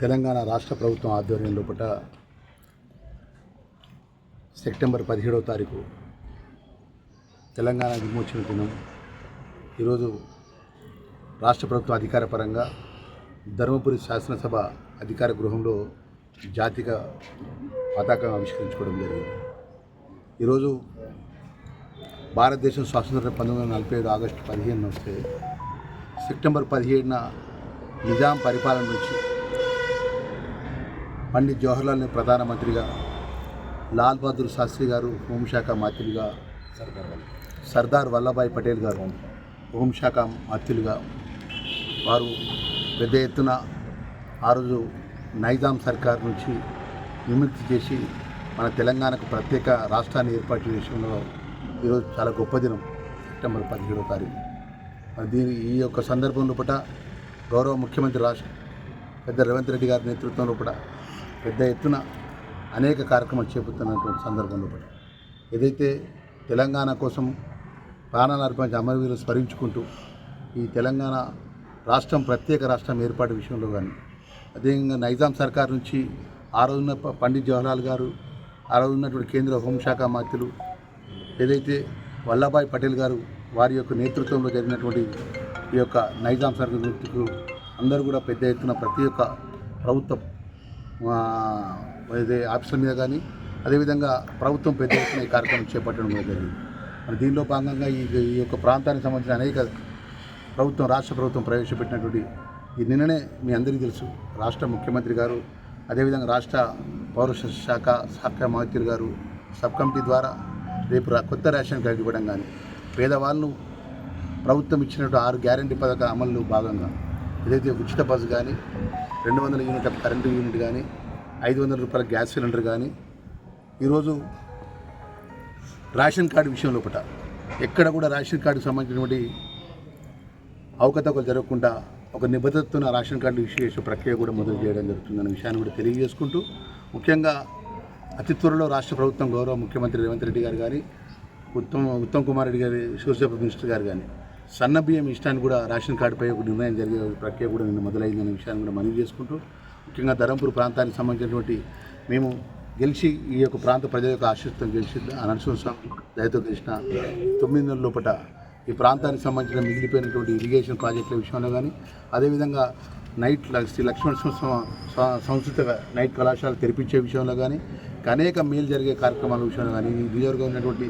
తెలంగాణ రాష్ట్ర ప్రభుత్వం ఆధ్వర్యం లోపల సెప్టెంబర్ పదిహేడవ తారీఖు తెలంగాణ విమోచన దినం. ఈరోజు రాష్ట్ర ప్రభుత్వం అధికారపరంగా ధర్మపురి శాసనసభ అధికార గృహంలో జాతిక పతాకం ఆవిష్కరించుకోవడం జరిగింది. ఈరోజు భారతదేశం స్వాతంత్రం పంతొమ్మిది వందల నలభై ఏడు ఆగస్టు పదిహేను వస్తే సెప్టెంబర్ పదిహేడున నిజాం పరిపాలన నుంచి పండిత్ జవహర్లాల్ నెహ్రూ ప్రధానమంత్రిగా లాల్ బహదూర్ శాస్త్రి గారు హోంశాఖ మంత్రిగా సర్దార్ వల్లభాయ్ పటేల్ గారు హోంశాఖ మంత్రులుగా వారు పెద్ద ఎత్తున ఆ రోజు నైజాం సర్కార్ నుంచి విముక్తి చేసి మన తెలంగాణకు ప్రత్యేక రాష్ట్రాన్ని ఏర్పాటు చేసిన ఈరోజు చాలా గొప్ప దినం సెప్టెంబర్ పదిహేడో తారీఖు. దీని ఈ యొక్క సందర్భంలో పట గౌరవ ముఖ్యమంత్రి రాష్ట్ర పెద్ద రేవంత్ రెడ్డి గారి నేతృత్వంలో లోపల పెద్ద ఎత్తున అనేక కార్యక్రమాలు చేపడుతున్నటువంటి సందర్భంలో లోపల ఏదైతే తెలంగాణ కోసం ప్రాణాలు అర్పించి అమరవీరులు స్మరించుకుంటూ ఈ తెలంగాణ రాష్ట్రం ప్రత్యేక రాష్ట్రం ఏర్పాటు విషయంలో కానీ అదేవిధంగా నైజాం సర్కార్ నుంచి ఆ రోజున ప- పండిత్ జవహర్లాల్ గారు ఆ రోజు ఉన్నటువంటి కేంద్ర హోంశాఖ మంత్రులు ఏదైతే వల్లభాయ్ పటేల్ గారు వారి యొక్క నేతృత్వంలో జరిగినటువంటి ఈ యొక్క నైజాం సర్కార్ వ్యక్తికు అందరూ కూడా పెద్ద ఎత్తున ప్రతి ఒక్క ప్రభుత్వం ఆ, ఆఫీసుల మీద కానీ అదేవిధంగా ప్రభుత్వం పెద్ద ఎత్తున ఈ కార్యక్రమం చేపట్టడం కూడా జరిగింది. మరి దీనిలో భాగంగా ఈ ఈ యొక్క ప్రాంతానికి సంబంధించిన అనేక ప్రభుత్వం రాష్ట్ర ప్రభుత్వం ప్రవేశపెట్టినటువంటి ఈ నిన్ననే మీ అందరికీ తెలుసు రాష్ట్ర ముఖ్యమంత్రి గారు అదేవిధంగా రాష్ట్ర పౌర శాఖ శాఖ మంత్రి గారు సబ్ కమిటీ ద్వారా రేపు కొత్త రేషన్ కార్డు ఇవ్వడం కానీ పేదవాళ్ళు ప్రభుత్వం ఇచ్చినట్టు ఆరు గ్యారంటీ పథక అమలు భాగంగా ఏదైతే ఉచిత బస్సు కానీ రెండు వందల యూనిట్ కరెంటు యూనిట్ కానీ ఐదు వందల రూపాయల గ్యాస్ సిలిండర్ కానీ ఈరోజు రేషన్ కార్డు విషయం లోపల ఎక్కడ కూడా రేషన్ కార్డుకు సంబంధించినటువంటి అవకతవకలు జరగకుండా ఒక నిబద్ధతతో రేషన్ కార్డు విశేష ప్రక్రియ కూడా మొదలు చేయడం జరుగుతుందన్న విషయాన్ని కూడా తెలియజేసుకుంటూ ముఖ్యంగా అతి త్వరలో రాష్ట్ర ప్రభుత్వం గౌరవ ముఖ్యమంత్రి రేవంత్ రెడ్డి గారు కానీ ఉత్తమ్ ఉత్తమ్ కుమార్ రెడ్డి గారి సోషల్ మినిస్టర్ గారు కానీ సన్న బియ్యం ఇష్టాన్ని కూడా రేషన్ కార్డుపై ఒక నిర్ణయం జరిగే ప్రక్రియ కూడా నిన్న మొదలైందనే విషయాన్ని కూడా మనవి చేసుకుంటూ ముఖ్యంగా ధరంపూర్ ప్రాంతానికి సంబంధించినటువంటి మేము గెలిచి ఈ యొక్క ప్రాంత ప్రజల యొక్క ఆశిస్తం గెలిచి నరసింహస్వామి దయతో గెలిచిన తొమ్మిది నెలల లోపల ఈ ప్రాంతానికి సంబంధించిన మిగిలిపోయినటువంటి ఇరిగేషన్ ప్రాజెక్టుల విషయంలో కానీ అదేవిధంగా నైట్ శ్రీ లక్ష్మణ సంస్కృత నైట్ కళాశాల తెరిపించే విషయంలో కానీ అనేక మేలు జరిగే కార్యక్రమాల విషయంలో కానీ ఈ నియోజకవర్గం ఉన్నటువంటి